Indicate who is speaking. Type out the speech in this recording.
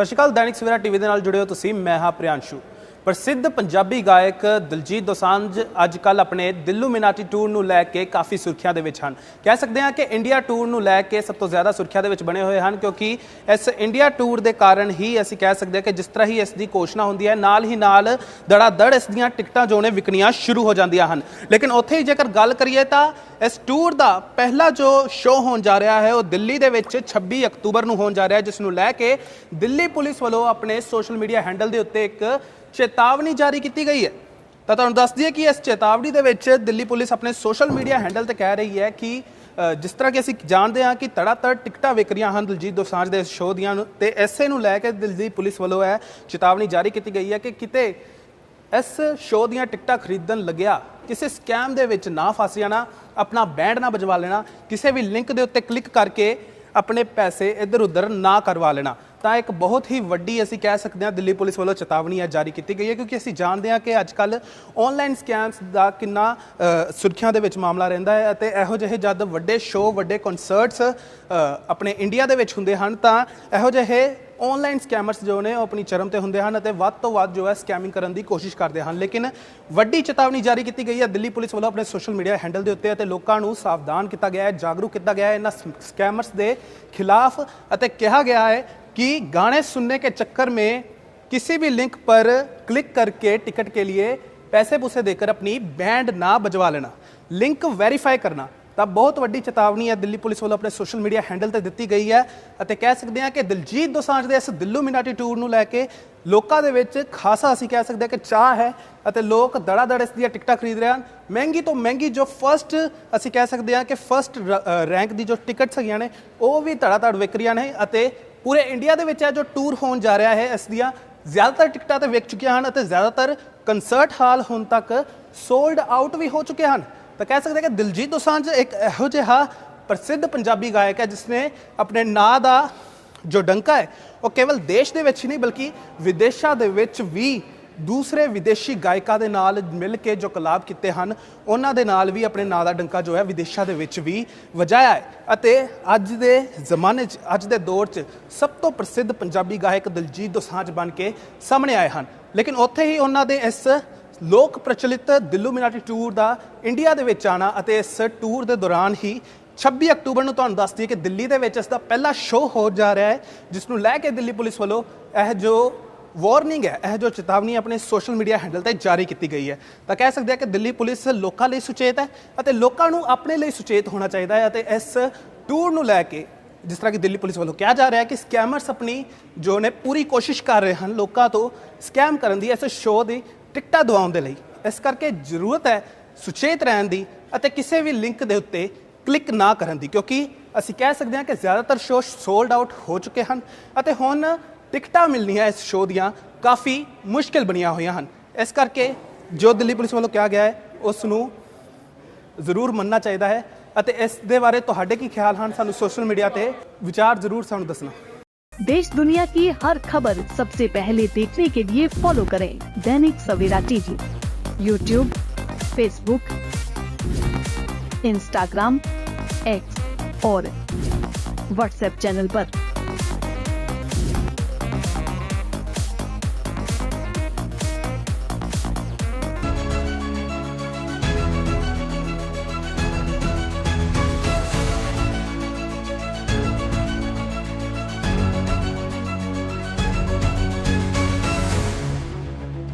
Speaker 1: ਸਤਿ ਸ਼੍ਰੀ ਅਕਾਲ, ਦੈਨਿਕ ਸਵੇਰਾ ਟੀਵੀ ਦੇ ਨਾਲ ਜੁੜੇ ਹੋ ਤੁਸੀਂ, ਮੈਂ ਹਾਂ ਪ੍ਰਿਆੰਸ਼ੂ। ਪ੍ਰਸਿੱਧ ਪੰਜਾਬੀ ਗਾਇਕ ਦਿਲਜੀਤ ਦੋਸਾਂਝ ਅੱਜ ਕੱਲ ਆਪਣੇ ਦਿੱਲੂ ਮਿਨਾਟੀ ਟੂਰ ਨੂੰ ਲੈ ਕੇ ਕਾਫੀ ਸੁਰਖੀਆਂ ਦੇ ਵਿੱਚ ਹਨ। ਕਹਿ ਸਕਦੇ ਹਾਂ ਕਿ ਇੰਡੀਆ ਟੂਰ ਨੂੰ ਲੈ ਕੇ ਸਭ ਤੋਂ ਜ਼ਿਆਦਾ ਸੁਰਖੀਆਂ ਦੇ ਵਿੱਚ ਬਣੇ ਹੋਏ ਹਨ, ਕਿਉਂਕਿ ਇਸ ਇੰਡੀਆ ਟੂਰ ਦੇ ਕਾਰਨ ਹੀ ਅਸੀਂ ਕਹਿ ਸਕਦੇ ਹਾਂ ਕਿ ਜਿਸ ਤਰ੍ਹਾਂ ਹੀ ਇਸ ਦੀ ਘੋਸ਼ਣਾ ਹੁੰਦੀ ਹੈ, ਨਾਲ ਹੀ ਨਾਲ ਦੜਾ ਦੜ ਇਸ ਦੀਆਂ ਟਿਕਟਾਂ ਜੋ ਨੇ ਵਿਕਣੀਆਂ ਸ਼ੁਰੂ ਹੋ ਜਾਂਦੀਆਂ ਹਨ। ਲੇਕਿਨ ਉੱਥੇ ਹੀ ਜੇਕਰ ਗੱਲ ਕਰੀਏ ਤਾਂ ਇਸ ਟੂਰ ਦਾ ਪਹਿਲਾ ਜੋ ਸ਼ੋਅ ਹੋਣ ਜਾ ਰਿਹਾ ਹੈ, ਉਹ ਦਿੱਲੀ ਦੇ ਵਿੱਚ 26 ਅਕਤੂਬਰ ਨੂੰ ਹੋਣ ਜਾ ਰਿਹਾ ਹੈ, ਜਿਸ ਨੂੰ ਲੈ ਕੇ ਦਿੱਲੀ ਪੁਲਿਸ ਵੱਲੋਂ ਆਪਣੇ ਸੋਸ਼ਲ ਮੀਡੀਆ ਹੈਂਡਲ ਦੇ ਉੱਤੇ ਇੱਕ ਚੇਤਾਵਨੀ ਜਾਰੀ ਕੀਤੀ ਗਈ ਹੈ। ਤਾਂ ਤੁਹਾਨੂੰ ਦੱਸ ਦਈਏ ਕਿ ਇਸ ਚੇਤਾਵਨੀ ਦੇ ਵਿੱਚ ਦਿੱਲੀ ਪੁਲਿਸ ਆਪਣੇ ਸੋਸ਼ਲ ਮੀਡੀਆ ਹੈਂਡਲ ਤੇ ਕਹਿ ਰਹੀ ਹੈ ਕਿ ਜਿਸ ਤਰ੍ਹਾਂ ਕਿ ਅਸੀਂ ਜਾਣਦੇ ਹਾਂ ਕਿ ਤੜਾਤੜ ਟਿਕਟਾਂ ਵਿਕ ਰਹੀਆਂ ਹਨ ਦਿਲਜੀਤ ਦੋਸਾਂਝ ਦੇ ਇਸ ਸ਼ੋਅ ਦੀਆਂ ਨੂੰ, ਤੇ ਐਸੇ ਨੂੰ ਲੈ ਕੇ ਦਿੱਲੀ ਪੁਲਿਸ ਵੱਲੋਂ ਇਹ ਚੇਤਾਵਨੀ ਜਾਰੀ ਕੀਤੀ ਗਈ ਹੈ ਕਿ ਕਿਤੇ ਇਸ ਸ਼ੋਅ ਦੀਆਂ ਟਿਕਟਾਂ ਖਰੀਦਣ ਲੱਗਿਆ ਕਿਸੇ ਸਕੈਮ ਦੇ ਵਿੱਚ ਨਾ ਫਸ ਜਾਣਾ ਆਪਣਾ ਬੈਂਡ ਨਾ ਬਜਵਾ ਲੈਣਾ ਕਿਸੇ ਵੀ ਲਿੰਕ ਦੇ ਉੱਤੇ ਕਲਿੱਕ ਕਰਕੇ ਆਪਣੇ ਪੈਸੇ ਇੱਧਰ ਉੱਧਰ ਨਾ ਕਰਵਾ ਲੈਣਾ। ਤਾਂ ਇੱਕ ਬਹੁਤ ਹੀ ਵੱਡੀ ਅਸੀਂ ਕਹਿ ਸਕਦੇ ਹਾਂ ਦਿੱਲੀ ਪੁਲਿਸ ਵੱਲੋਂ ਚੇਤਾਵਨੀ ਹੈ ਜਾਰੀ ਕੀਤੀ ਗਈ ਹੈ ਕਿਉਂਕਿ ਅਸੀਂ ਜਾਣਦੇ ਹਾਂ ਕਿ ਅੱਜ ਕੱਲ ਆਨਲਾਈਨ ਸਕੈਮਸ ਦਾ ਕਿੰਨਾ ਅ, ਸੁਰਖੀਆਂ ਦੇ ਵਿੱਚ ਮਾਮਲਾ ਰਹਿੰਦਾ ਹੈ ਅਤੇ ਇਹੋ ਜਿਹੇ ਜਦ ਵੱਡੇ ਸ਼ੋਅ ਵੱਡੇ ਕਨਸਰਟਸ ਆਪਣੇ ਇੰਡੀਆ ਦੇ ਵਿੱਚ ਹੁੰਦੇ ਹਨ ਤਾਂ ਇਹੋ ਜਿਹੇ ਆਨਲਾਈਨ ਸਕੈਮਰਸ ਜੋ ਨੇ ਉਹ ਆਪਣੀ ਚਰਮ ਤੇ ਹੁੰਦੇ ਹਨ ਅਤੇ ਵੱਧ ਤੋਂ ਵੱਧ ਜੋ ਹੈ ਸਕੈਮਿੰਗ ਕਰਨ ਦੀ ਕੋਸ਼ਿਸ਼ ਕਰਦੇ ਹਨ ਲੇਕਿਨ ਵੱਡੀ ਚੇਤਾਵਨੀ ਜਾਰੀ ਕੀਤੀ ਗਈ ਹੈ ਦਿੱਲੀ ਪੁਲਿਸ ਵੱਲੋਂ ਆਪਣੇ ਸੋਸ਼ਲ ਮੀਡੀਆ ਹੈਂਡਲ ਦੇ ਉੱਤੇ ਅਤੇ ਲੋਕਾਂ ਨੂੰ ਸਾਵਧਾਨ ਕੀਤਾ ਗਿਆ ਹੈ ਜਾਗਰੂਕ ਕੀਤਾ ਗਿਆ ਹੈ ਇਹਨਾਂ ਸਕੈਮਰਸ ਦੇ ਖਿਲਾਫ ਅਤੇ ਕਿਹਾ ਗਿਆ ਹੈ कि गाने सुनने के चक्कर में किसी भी लिंक पर क्लिक करके टिकट के लिए पैसे पूसे देकर अपनी बैंड ना बजवा लेना ਲਿੰਕ ਵੈਰੀਫਾਈ ਕਰਨਾ ਤਾਂ ਬਹੁਤ ਵੱਡੀ ਚੇਤਾਵਨੀ ਹੈ ਦਿੱਲੀ ਪੁਲਿਸ ਵੱਲੋਂ ਆਪਣੇ ਸੋਸ਼ਲ ਮੀਡੀਆ ਹੈਂਡਲ ਤੇ ਦਿੱਤੀ ਗਈ ਹੈ ਅਤੇ ਕਹਿ ਸਕਦੇ ਹਾਂ ਕਿ ਦਿਲਜੀਤ ਦੋਸਾਂਝ ਦੇ ਇਸ ਦਿੱਲੂ ਮਿਨਾਟੀ ਟੂਰ ਨੂੰ ਲੈ ਕੇ ਲੋਕਾਂ ਦੇ ਵਿੱਚ ਖਾਸਾ ਅਸੀਂ ਕਹਿ ਸਕਦੇ ਹਾਂ ਕਿ ਚਾਹ ਹੈ ਅਤੇ ਲੋਕ ਦੜਾ ਦੜ ਇਸ ਦੀਆਂ ਟਿਕਟਾਂ ਖਰੀਦ ਰਹੇ ਹਨ। ਮਹਿੰਗੀ ਤੋਂ ਮਹਿੰਗੀ ਜੋ ਫਰਸਟ ਅਸੀਂ ਕਹਿ ਸਕਦੇ ਹਾਂ ਕਿ ਫਰਸਟ ਰੈਂਕ ਦੀ ਜੋ ਟਿਕਟਸ ਹੈਗੀਆਂ ਨੇ, ਉਹ ਵੀ ਧੜਾ ਧੜ ਵਿਕ ਰਹੀਆਂ ਨੇ ਅਤੇ ਪੂਰੇ ਇੰਡੀਆ ਦੇ ਵਿੱਚ ਇਹ ਜੋ ਟੂਰ ਹੋਣ ਜਾ ਰਿਹਾ ਹੈ, ਇਸ ਦੀਆਂ ਜ਼ਿਆਦਾਤਰ ਟਿਕਟਾਂ ਤੇ ਵਿਕ ਚੁੱਕੀਆਂ ਹਨ ਅਤੇ ਜ਼ਿਆਦਾਤਰ ਕਨਸਰਟ ਹਾਲ ਹੁਣ ਤੱਕ ਸੋਲਡ ਆਊਟ ਵੀ ਹੋ ਚੁੱਕੇ ਹਨ। ਤਾਂ ਕਹਿ ਸਕਦੇ ਹਾਂ ਕਿ ਦਿਲਜੀਤ ਦੋਸਾਂਝ ਇੱਕ ਇਹੋ ਜਿਹਾ ਪ੍ਰਸਿੱਧ ਪੰਜਾਬੀ ਗਾਇਕ ਹੈ ਜਿਸ ਨੇ ਆਪਣੇ ਨਾਂ ਦਾ ਜੋ ਡੰਕਾ ਹੈ, ਉਹ ਕੇਵਲ ਦੇਸ਼ ਦੇ ਵਿੱਚ ਹੀ ਨਹੀਂ ਬਲਕਿ ਵਿਦੇਸ਼ਾਂ ਦੇ ਵਿੱਚ ਵੀ ਦੂਸਰੇ ਵਿਦੇਸ਼ੀ ਗਾਇਕਾਂ ਦੇ ਨਾਲ ਮਿਲ ਕੇ ਜੋ ਕਲਾਬ ਕੀਤੇ ਹਨ, ਉਹਨਾਂ ਦੇ ਨਾਲ ਵੀ ਆਪਣੇ ਨਾਂ ਦਾ ਡੰਕਾ ਜੋ ਹੈ ਵਿਦੇਸ਼ਾਂ ਦੇ ਵਿੱਚ ਵੀ ਵਜਾਇਆ ਹੈ। ਅਤੇ ਅੱਜ ਦੇ ਜ਼ਮਾਨੇ 'ਚ, ਅੱਜ ਦੇ ਦੌਰ 'ਚ ਸਭ ਤੋਂ ਪ੍ਰਸਿੱਧ ਪੰਜਾਬੀ ਗਾਇਕ ਦਿਲਜੀਤ ਦੋਸਾਂਝ ਬਣ ਕੇ ਸਾਹਮਣੇ ਆਏ ਹਨ। ਲੇਕਿਨ ਉੱਥੇ ਹੀ ਉਹਨਾਂ ਦੇ ਇਸ ਲੋਕ ਪ੍ਰਚਲਿਤ ਦਿੱਲੂ ਮਿਨਾਟੀ ਟੂਰ ਦਾ ਇੰਡੀਆ ਦੇ ਵਿੱਚ ਆਣਾ ਅਤੇ ਇਸ ਟੂਰ ਦੇ ਦੌਰਾਨ ਹੀ 26 ਅਕਤੂਬਰ ਨੂੰ ਤੁਹਾਨੂੰ ਦੱਸਦੀ ਦਈਏ ਕਿ ਦਿੱਲੀ ਦੇ ਵਿੱਚ ਇਸ ਦਾ ਪਹਿਲਾ ਸ਼ੋਅ ਹੋ ਜਾ ਰਿਹਾ ਹੈ, ਜਿਸ ਨੂੰ ਲੈ ਕੇ ਦਿੱਲੀ ਪੁਲਿਸ ਵੱਲੋਂ ਇਹ ਜੋ ਵਾਰਨਿੰਗ ਹੈ, ਇਹ ਜੋ ਚੇਤਾਵਨੀ ਆਪਣੇ ਸੋਸ਼ਲ ਮੀਡੀਆ ਹੈਂਡਲ ਤੇ ਜਾਰੀ ਕੀਤੀ ਗਈ ਹੈ। ਤਾਂ ਕਹਿ ਸਕਦੇ ਹਾਂ ਕਿ ਦਿੱਲੀ ਪੁਲਿਸ ਲੋਕਾਂ ਲਈ ਸੁਚੇਤ ਹੈ ਅਤੇ ਲੋਕਾਂ ਨੂੰ ਆਪਣੇ ਲਈ ਸੁਚੇਤ ਹੋਣਾ ਚਾਹੀਦਾ ਹੈ ਅਤੇ ਇਸ ਟੂਰ ਨੂੰ ਲੈ ਕੇ ਜਿਸ ਤਰ੍ਹਾਂ ਕਿ ਦਿੱਲੀ ਪੁਲਿਸ ਵੱਲੋਂ ਕਿਹਾ ਜਾ ਰਿਹਾ ਹੈ ਕਿ ਸਕੈਮਰਸ ਆਪਣੀ, ਜੋ ਨੇ ਪੂਰੀ ਕੋਸ਼ਿਸ਼ ਕਰ ਰਹੇ ਹਨ ਲੋਕਾਂ ਤੋਂ ਸਕੈਮ ਕਰਨ ਦੀ, ਇਸ ਸ਼ੋਅ ਦੀ ਟਿਕਟਾਂ ਦਵਾਉਣ ਦੇ ਲਈ। ਇਸ ਕਰਕੇ ਜ਼ਰੂਰਤ ਹੈ ਸੁਚੇਤ ਰਹਿਣ ਦੀ ਅਤੇ ਕਿਸੇ ਵੀ ਲਿੰਕ ਦੇ ਉੱਤੇ ਕਲਿੱਕ ਨਾ ਕਰਨ ਦੀ, ਕਿਉਂਕਿ ਅਸੀਂ ਕਹਿ ਸਕਦੇ ਹਾਂ ਕਿ ਜ਼ਿਆਦਾਤਰ ਸ਼ੋਅ ਸੋਲਡ ਆਊਟ ਹੋ ਚੁੱਕੇ ਹਨ ਅਤੇ ਹੁਣ ਟਿਕਟਾਂ ਮਿਲਣੀਆਂ ਇਸ ਸ਼ੋਅ ਦੀਆਂ ਕਾਫੀ ਮੁਸ਼ਕਿਲ ਬਣੀਆਂ ਹੋਈਆਂ ਹਨ। ਇਸ ਕਰਕੇ ਜੋ ਦਿੱਲੀ ਪੁਲਿਸ ਵੱਲੋਂ ਕਿਹਾ ਗਿਆ ਹੈ ਉਸ ਨੂੰ ਜ਼ਰੂਰ ਮੰਨਣਾ ਚਾਹੀਦਾ ਹੈ। ਅਤੇ ਇਸ ਦੇ ਬਾਰੇ ਤੁਹਾਡੇ ਕੀ ਖਿਆਲ ਹਨ ਸਾਨੂੰ ਸੋਸ਼ਲ ਮੀਡੀਆ ਤੇ ਵਿਚਾਰ ਜ਼ਰੂਰ ਸਾਨੂੰ ਦੱਸਣਾ
Speaker 2: देश दुनिया की हर खबर सबसे पहले देखने के लिए फॉलो करें Dainik Savera TV YouTube Facebook Instagram X और व्हाट्सएप चैनल पर।